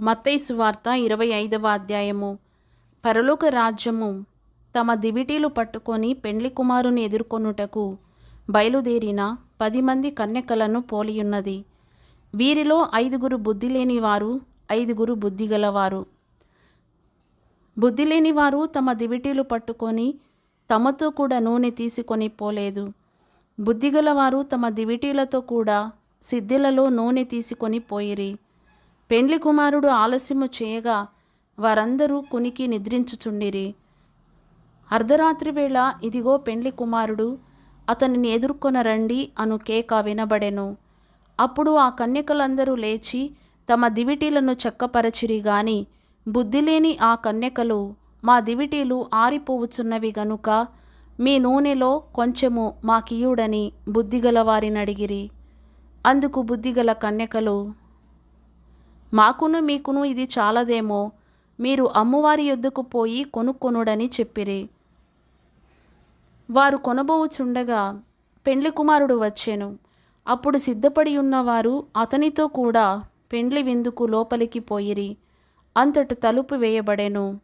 మత్తైసు వార్త ఇరవై ఐదవ అధ్యాయము. పరలోక రాజ్యము తమ దివిటీలు పట్టుకొని పెండ్లి కుమారుని ఎదుర్కొనుటకు బయలుదేరిన పది మంది కన్యకలను పోలియున్నది. వీరిలో ఐదుగురు బుద్ధి లేనివారు ఐదుగురు బుద్ధిగలవారు. బుద్ధి లేనివారు తమ దివిటీలు పట్టుకొని తమతో కూడా నూనె తీసుకొని పోలేదు. బుద్ధిగలవారు తమ దివిటీలతో కూడా సిద్ధిలలో నూనె తీసుకొని పోయిరి. పెండ్లి కుమారుడు ఆలస్యము చేయగా వారందరూ కునికి నిద్రించుచుండిరి. అర్ధరాత్రి వేళ ఇదిగో పెండ్లి కుమారుడు అతనిని ఎదుర్కొనరండి అను కేక వినబడెను. అప్పుడు ఆ కన్యకలందరూ లేచి తమ దివిటీలను చెక్కపరచిరి గాని బుద్ధిలేని ఆ కన్యకలు మా దివిటీలు ఆరిపోవుచున్నవి గనుక మీ నూనెలో కొంచెము మాకియుడని బుద్ధిగల వారిని అడిగిరి అందుకు బుద్ధిగల కన్యకలు మాకును మీకును ఇది చాలదేమో. మీరు అమ్మవారి యొద్దకు పోయి కొనుక్కొనుడని చెప్పిరి. వారు కొనబోవుచుండగా పెండ్లి కుమారుడు వచ్చెను. అప్పుడు సిద్ధపడి ఉన్నవారు అతనితో కూడా పెండ్లి విందుకు లోపలికి పోయిరి. అంతట తలుపు వేయబడెను.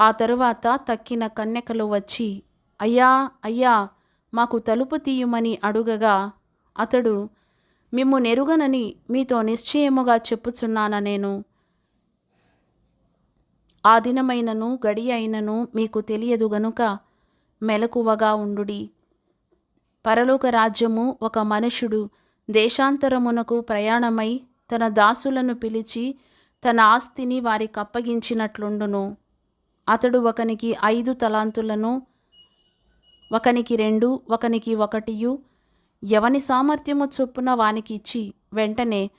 ఆ తరువాత తక్కిన కన్యకలు వచ్చి అయ్యా అయ్యా మాకు తలుపు తీయమని అడుగగా అతడు మిమ్ము నెరుగనని మీతో నిశ్చయముగా చెప్పుచున్నాన నేను? ఆ దినమైనను గడి అయినను మీకు తెలియదు గనుక మెలకువగా ఉండుడి. పరలోక రాజ్యము ఒక మనుషుడు దేశాంతరమునకు ప్రయాణమై తన దాసులను పిలిచి తన ఆస్తిని వారికి అప్పగించినట్లుండును. అతడు ఒకనికి ఐదు తలాంతులను ఒకనికి రెండు ఒకనికి ఒకటియు ఎవని సామర్థ్యము చొప్పున వానికి ఇచ్చి వెంటనే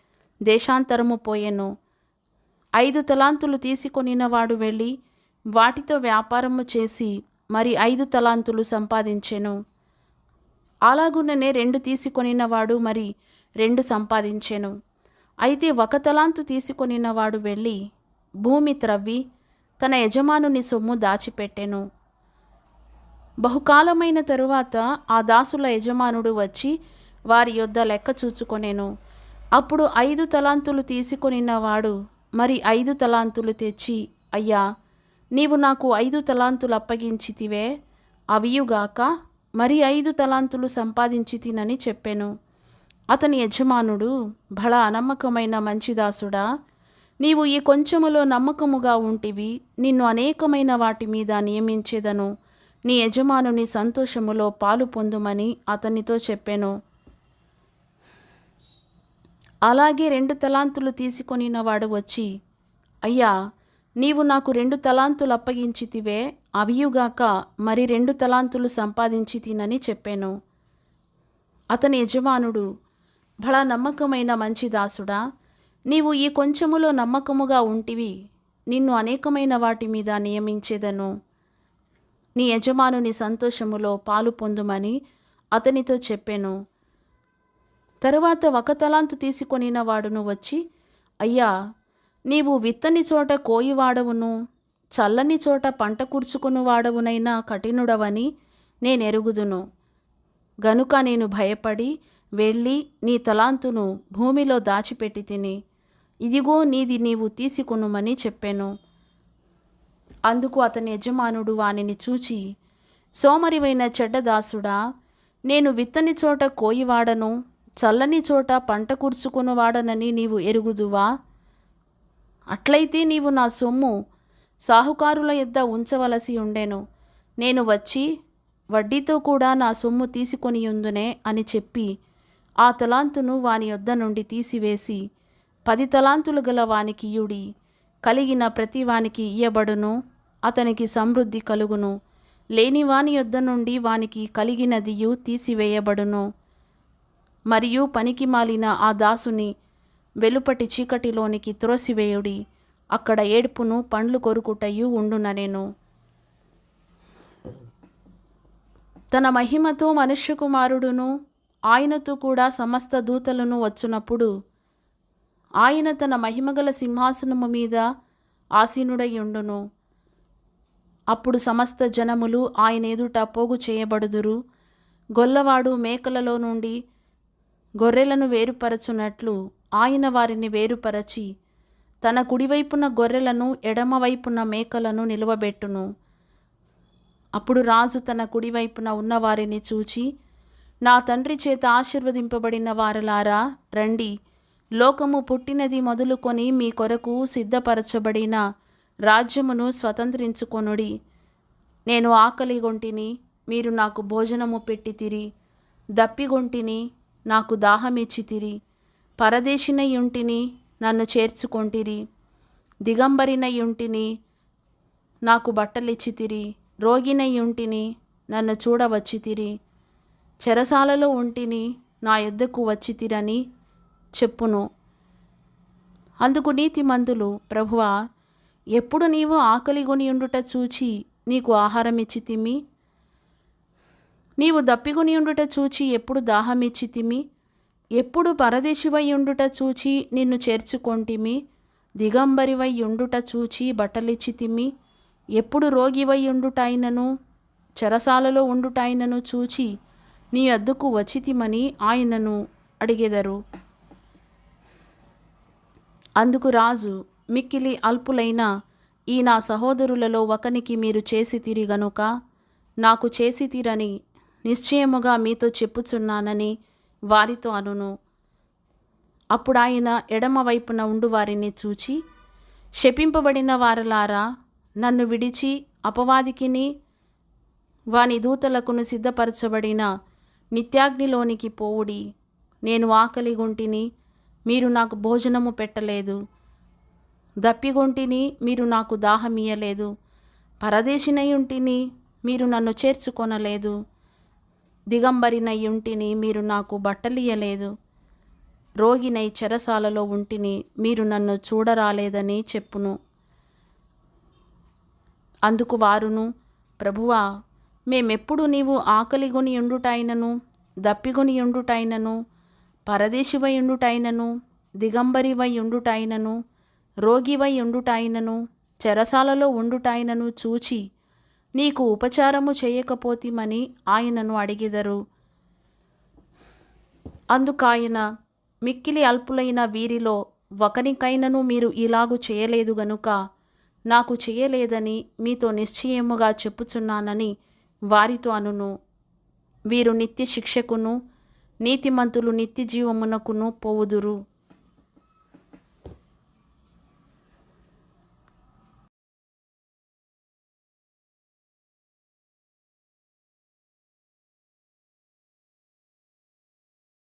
దేశాంతరము పోయెను. ఐదు తలాంతులు తీసుకొనినవాడు వెళ్ళి వాటితో వ్యాపారము చేసి మరి ఐదు తలాంతులు సంపాదించెను. అలాగుననే రెండు తీసుకొనినవాడు మరి రెండు సంపాదించెను. అయితే ఒక తలాంతు తీసుకొనినవాడు వెళ్ళి భూమి త్రవ్వి తన యజమానుని సొమ్ము దాచిపెట్టెను. బహుకాలమైన తరువాత ఆ దాసుల యజమానుడు వచ్చి వారి యొద్ద లెక్క చూచుకొనేను. అప్పుడు ఐదు తలాంతులు తీసుకొనినవాడు మరి ఐదు తలాంతులు తెచ్చి అయ్యా నీవు నాకు ఐదు తలాంతులు అప్పగించితివే అవియుగాక మరి ఐదు తలాంతులు సంపాదించి తినని చెప్పెను. అతని యజమానుడు బళ అనమ్మకమైన మంచిదాసుడా నీవు ఈ కొంచెములో నమ్మకముగా ఉంటివి నిన్ను అనేకమైన వాటి మీద నియమించేదను. నీ యజమానుని సంతోషములో పాలు పొందుమని అతనితో చెప్పాను. అలాగే రెండు తలాంతులు తీసుకొనిన వాడు వచ్చి అయ్యా నీవు నాకు రెండు తలాంతులు అప్పగించితివే అవియుగాక మరి రెండు తలాంతులు సంపాదించి తినని చెప్పాను. అతని యజమానుడు బళ నమ్మకమైన మంచి దాసుడా నీవు ఈ కొంచెములో నమ్మకముగా ఉంటివి నిన్ను అనేకమైన వాటి మీద నియమించేదను. నీ యజమానుని సంతోషములో పాలు పొందుమని అతనితో చెప్పాను. తరువాత ఒక తలాంతు తీసుకొనిన వాడును వచ్చి అయ్యా నీవు విత్తని చోట కోయివాడవును చల్లని చోట పంట కూర్చుకుని వాడవునైనా కఠినుడవని నేనెరుగుదును. గనుక నేను భయపడి వెళ్ళి నీ తలాంతును భూమిలో దాచిపెట్టి తిని ఇదిగో నీది నీవు తీసుకొనుమని చెప్పాను. అందుకు అతని యజమానుడు వానిని చూచి సోమరివైన చెడ్డదాసుడా నేను విత్తని చోట కోయివాడను చల్లని చోట పంట కూర్చుకునివాడనని నీవు ఎరుగుదువా? అట్లయితే నీవు నా సొమ్ము సాహుకారుల యొద్ద ఉంచవలసి ఉండెను. నేను వచ్చి వడ్డీతో కూడా నా సొమ్ము తీసుకొని ఉందునే అని చెప్పి ఆ తలాంతును వాని యొద్ద నుండి తీసివేసి పది తలాంతులు గల వానికి ఇయుడి కలిగిన ప్రతి వానికి ఇయ్యబడును. అతనికి సమృద్ధి కలుగును. లేని వాని యొద్ద నుండి వానికి కలిగినదియు తీసివేయబడును. మరియు పనికి మాలిన ఆ దాసుని వెలుపటి చీకటిలోనికి త్రోసివేయుడి. అక్కడ ఏడుపును పండ్లు కొరుకుటయు ఉండుననేను. తన మహిమతో మనుష్య కుమారుడును ఆయనతో కూడా సమస్త దూతలను వచ్చినప్పుడు ఆయన తన మహిమగల సింహాసనము మీద ఆసీనుడై ఉండును. అప్పుడు సమస్త జనములు ఆయన ఎదుట పోగు చేయబడుదురు. గొల్లవాడు మేకలలో నుండి గొర్రెలను వేరుపరచునట్లు ఆయన వారిని వేరుపరచి తన కుడివైపున గొర్రెలను ఎడమవైపున మేకలను నిలువబెట్టును. అప్పుడు రాజు తన కుడివైపున ఉన్నవారిని చూచి నా తండ్రి చేత ఆశీర్వదింపబడిన వారలారా రండి. లోకము పుట్టినది మొదలుకొని మీ కొరకు సిద్ధపరచబడిన రాజ్యమును స్వతంత్రించుకొనుడి. నేను ఆకలిగొంటిని మీరు నాకు భోజనము పెట్టితిరి దప్పిగొంటిని నాకు దాహమిచ్చితిరి పరదేశినయుంటిని నన్ను చేర్చుకొంటిరి. దిగంబరినయుంటిని నాకు బట్టలిచ్చితిరి రోగినయుంటిని నన్ను చూడవచ్చితిరి చెరసాలలో ఉంటిని నా యొద్దకు వచ్చితిరని చెప్పును. అందుకు నీతిమంతులు ప్రభువా ఎప్పుడు నీవు ఆకలిగొనియుండుట చూచి నీకు ఆహారం ఇచ్చితిమి నీవు దప్పిగొనియుండుట చూచి ఎప్పుడు దాహమిచ్చితిమి ఎప్పుడు పరదేశివై ఉండుట చూచి నిన్ను చేర్చుకొంటిమి? దిగంబరివై ఉండుట చూచి బట్టలిచ్చితిమి ఎప్పుడు రోగివై ఉండుటైనను చెరసాలలో ఉండుటైనను చూచి నీ అద్దుకు వచ్చితిమని ఆయనను అడిగెదరు. అందుకు రాజు మిక్కిలి అల్పులైన ఈ నా సహోదరులలో ఒకనికి మీరు చేసి గనుక నాకు చేసి తీరని నిశ్చయముగా మీతో చెప్పుచున్నానని వారితో అనును. అప్పుడు ఆయన ఉండువారిని వారిని చూచి శపింపబడిన వారలారా నన్ను విడిచి అపవాదికిని వాని దూతలకును సిద్ధపరచబడిన నిత్యాగ్నిలోనికి పోవుడి. నేను ఆకలిగొంటిని మీరు నాకు భోజనము పెట్టలేదు. దప్పిగొంటిని మీరు నాకు దాహమియలేదు పరదేశినయుంటిని మీరు నన్ను చేర్చుకొనలేదు. దిగంబరినయుంటిని మీరు నాకు బట్టలియలేదు రోగినై చెరసాలలో ఉంటిని మీరు నన్ను చూడరాలేదని చెప్పును. అందుకు వారును ప్రభువా మేమెప్పుడు నీవు ఆకలిగొని ఉండుటైనను దప్పిగొని ఉండుటైనను పరదేశివై ఉండుటైనను దిగంబరివై ఉండుటైనను రోగివై ఉండుటాయనను చెరసాలలో ఉండుటాయనను చూచి నీకు ఉపచారము చేయకపోతిమని ఆయనను అడిగిదరు. అందుకాయన మిక్కిలి అల్పులైన వీరిలో ఒకనికైనను మీరు ఇలాగు చేయలేదు గనుక నాకు చేయలేదని మీతో నిశ్చయముగా చెప్పుచున్నానని వారితో అనును. వీరు నిత్య శిక్షకును నీతిమంతులు నిత్య జీవమునకును పోవుదురు.